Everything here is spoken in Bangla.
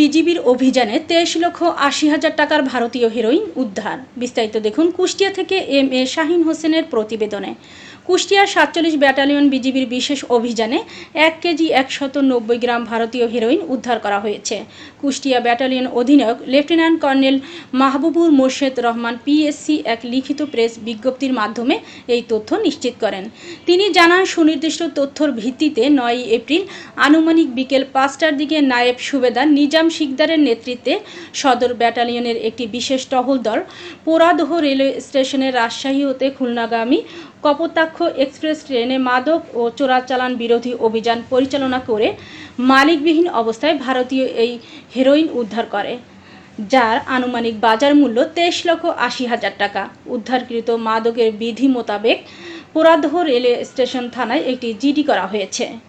বিজিবির অভিযানে তেইশ লক্ষ আশি হাজার টাকার ভারতীয় হেরোইন উদ্ধার। বিস্তারিত দেখুন কুষ্টিয়া থেকে এম এ শাহিন হোসেনের প্রতিবেদনে। কুষ্টিয়ার সাতচল্লিশ ব্যাটালিয়ন বিজিবির বিশেষ অভিযানে এক কেজি একশত নব্বই গ্রাম ভারতীয় হেরোইন উদ্ধার করা হয়েছে। কুষ্টিয়া ব্যাটালিয়ন অধিনায়ক lieutenant colonel Mahbubur Morshed Rahman PSC এক লিখিত প্রেস বিজ্ঞপ্তির মাধ্যমে এই তথ্য নিশ্চিত করেন। তিনি জানান, সুনির্দিষ্ট তথ্যর ভিত্তিতে নয়ই এপ্রিল আনুমানিক বিকেল পাঁচটার দিকে নায়েব সুবেদার নিজাম শিকদারের নেতৃত্বে সদর ব্যাটালিয়নের একটি বিশেষ টহল দল পোরাদহ রেলওয়ে স্টেশনের রাজশাহী হতে খুলনাগামী কপোতাক্ষ এক্সপ্রেস ট্রেনে মাদক ও চোরাচালান বিরোধী অভিযান পরিচালনা করে মালিকবিহীন অবস্থায় ভারতীয় এই হেরোইন উদ্ধার করে, যার আনুমানিক বাজার মূল্য তেইশ লক্ষ আশি হাজার টাকা। উদ্ধারকৃত মাদকের বিধি মোতাবেক পোরাদহ রেলওয়ে স্টেশন থানায় একটি জিডি করা হয়েছে।